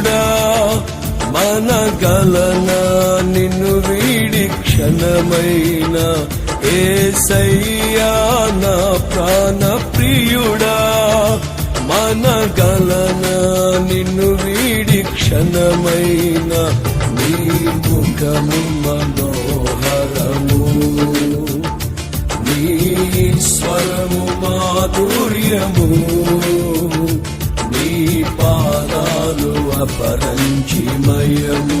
మన మనగలన నిన్ను వీడి క్షణమైన ఏసయ్యా నా ప్రాణ ప్రియుడా. మనగలన నిన్ను వీడి క్షణమైన నీ ముఖము మనోహరము. నీ స్వరము మాధుర్యము. పాదాలు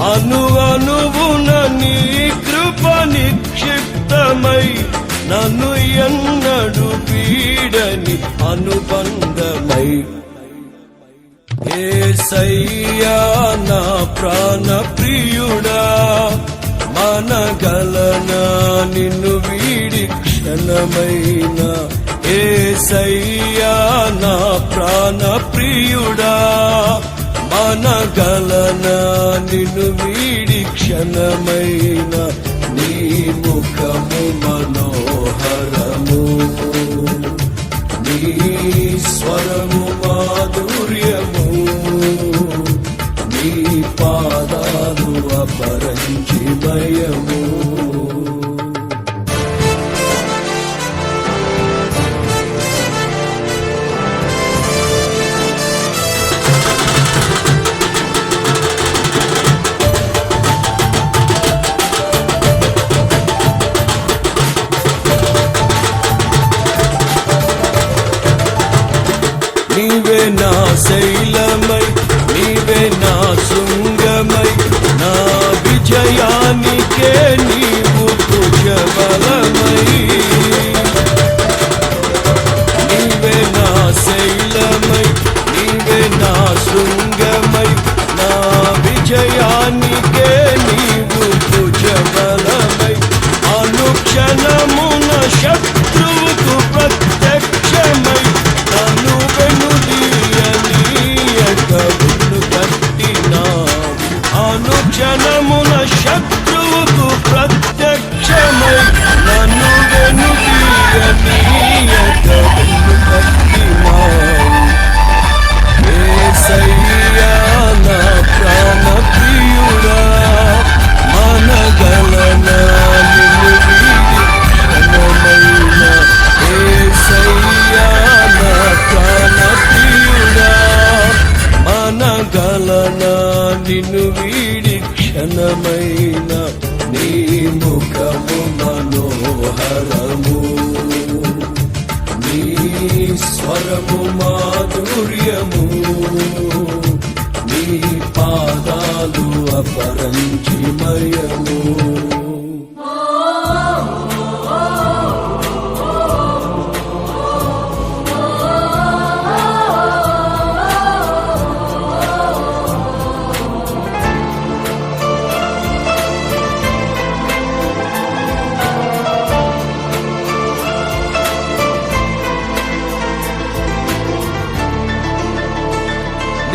అనువనువున నీ కృప నిక్షిప్తమై నన్ను ఎన్నడు పీడని అనుబంధమై. ఏసయ్యా నా ప్రాణ ప్రియుడా మనగలనా నిన్ను వీడి క్షణమైన. ఏసయ్యా నా ప్రాణ ప్రియుడా అనగలనా నిన్ను వీడి క్షణమైన నీ ముఖము మనోహరము. నీ స్వరము మాధుర్యము. నీ పాదాలు అపరంజిమయము నీవే నా శైలమై నీవే నా శృంగమై నా విజయానికే నిన్ను వీడి క్షణమైన నీ ముఖము మనోహరము. నీ స్వరము మాధుర్యము. నీ పాదాలు అపరంచిమయము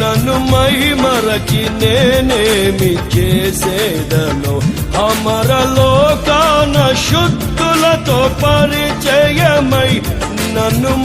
నన్ను మహిమరచి నేనేమి చేసేదను? అమరలోకాన శుద్ధులతో పరిచయమై నన్ను